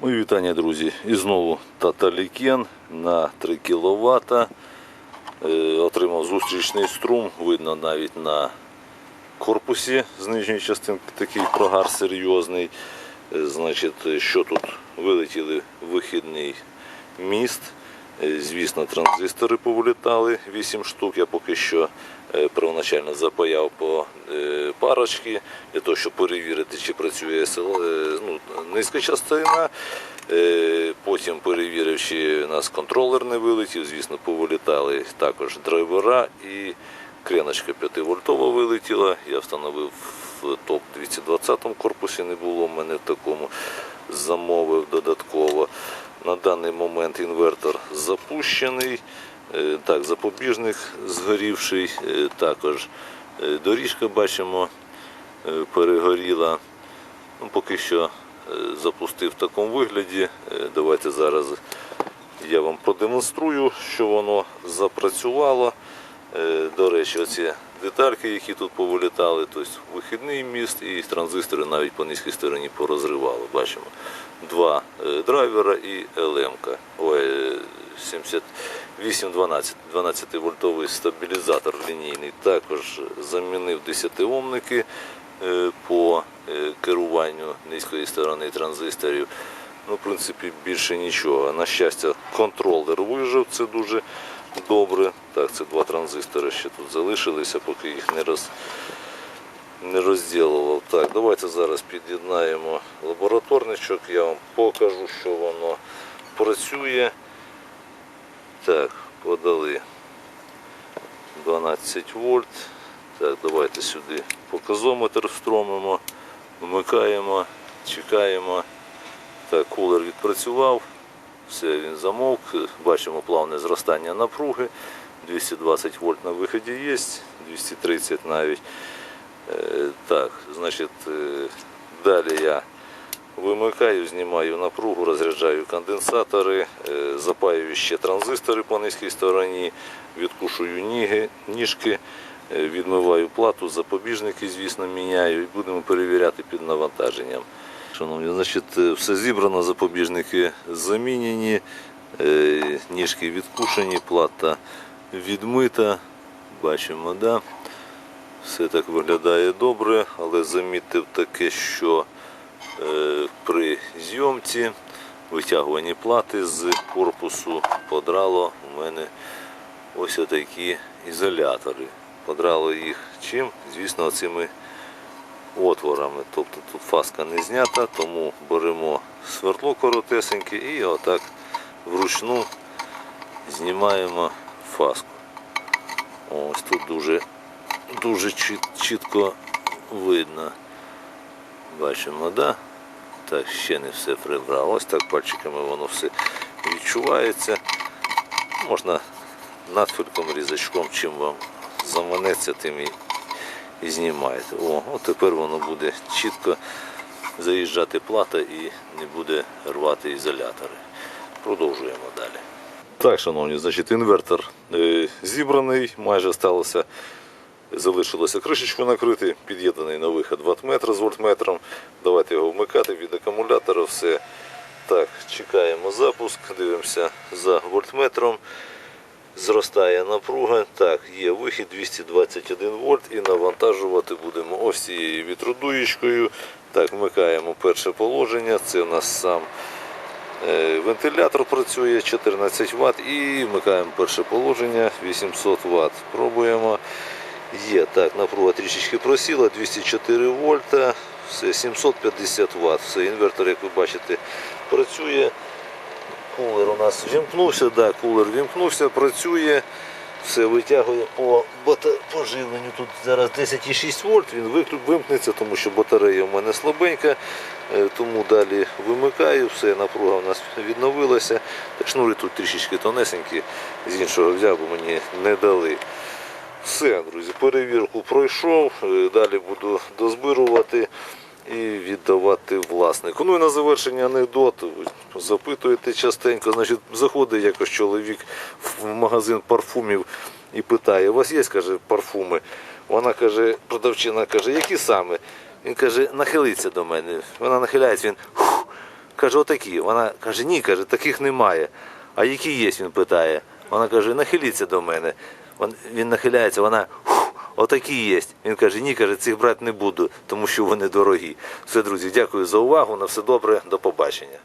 Мої вітання, друзі. І знову Таталікен на 3 кВт. Отримав зустрічний струм, видно навіть на корпусі з нижньої частинки такий прогар серйозний. Е, Значить, що тут вилетіли вихідний міст. Е, Звісно, транзистори повилітали 8 штук. Я поки що е, первоначально запаяв по е, парочки для того, щоб перевірити, чи працює е, ну, низька частина. Е, Потім перевірив, чи у нас контролер не вилетів. Звісно, повилітали також драйвера і креночка 5 вольтова вилетіла. Я встановив в топ 220 корпусі, не було в мене в такому. Замовив додатково. На даний момент інвертор запущений. Е, Так, запобіжник згорівший. Е, Також доріжка бачимо перегоріла. Ну, поки що запустив в такому вигляді. Е, Давайте зараз я вам продемонструю, що воно запрацювало. Е, До речі, оці детальки, які тут повилітали, тобто вихідний міст і транзистори навіть по низькій стороні порозривало. Бачимо два е, драйвера і ЛМ. Ой, е, 7812, 12 вольтовий стабілізатор лінійний. Також замінив 10-омники е, по е, керуванню низької сторони транзисторів. Ну, в принципі, більше нічого. На щастя, контролер вижив, це дуже добре. Так, це два транзистори ще тут залишилися, поки їх не роз не розділував. Так, давайте зараз під'єднаємо лабораторничок, я вам покажу, що воно працює. Так, подали 12 вольт. Так, давайте сюди показометр встромимо, вмикаємо, чекаємо. Так, кулер відпрацював, все, він замовк. Бачимо плавне зростання напруги. 220 вольт на виході є, 230 навіть. Е, Так, значить, е, далі я вимикаю, знімаю напругу, розряджаю конденсатори, е, запаюю ще транзистори по низькій стороні, відкушую ніги, ніжки, е, відмиваю плату, запобіжники, звісно, міняю і будемо перевіряти під навантаженням. Шановні, значить, е, все зібрано, запобіжники замінені, е, ніжки відкушені, плата відмита. Бачимо, да? Все так виглядає добре, але замітив таке, що е, при зйомці витягуванні плати з корпусу подрало у мене ось такі ізолятори. Подрало їх чим? Звісно, цими отворами. Тобто тут фаска не знята, тому беремо свердло коротесеньке і отак вручну знімаємо фаску. Ось тут дуже, дуже чіт- чітко видно. Бачимо, да? Так, ще не все прибрав. Так пальчиками воно все відчувається. Можна надфильком, різачком, чим вам заманеться, тим і, і знімаєте. О, от тепер воно буде чітко заїжджати плата і не буде рвати ізолятори. Продовжуємо далі. Так, шановні, значить, інвертор е, зібраний, майже сталося, залишилося кришечку накрити, під'єднаний на вихід ваттметр з вольтметром. Давайте його вмикати від акумулятора, все. Так, чекаємо запуск, дивимося за вольтметром. Зростає напруга. Так, є вихід 221 вольт і навантажувати будемо ось цією вітродуєчкою. Так, вмикаємо перше положення. Це у нас сам Е, Вентилятор працює 14 Вт і вмикаємо перше положення 800 Вт. Пробуємо. Є так, напруга трішечки просіла, 204 вольта, все 750 Вт. Все, інвертор, як ви бачите, працює. Нас вімкнувся, да, кулер вімкнувся, працює. Все витягує по, бата... по живленню. Тут зараз 10,6 вольт, він вимкнеться, тому що батарея в мене слабенька. Е, Тому далі вимикаю, все, напруга у нас відновилася. Так шнури тут трішечки тонесенькі, з іншого взяв, мені не дали. Все, друзі, перевірку пройшов. Е, Далі буду дозбирувати і віддавати власнику. Ну і на завершення анекдот. Запитуєте частенько, значить, заходить якось чоловік в магазин парфумів і питає, у вас є, каже, парфуми? Вона каже, продавчина каже, які саме? Він каже, нахилиться до мене. Вона нахиляється, він. Каже, отакі. Вона каже, ні, каже, таких немає. А які є, він питає. Вона каже, нахиліться до мене. Він нахиляється, вона «Хух, отакі є. Він каже, ні, каже, цих брати не буду, тому що вони дорогі. Все, друзі, дякую за увагу. На все добре, до побачення.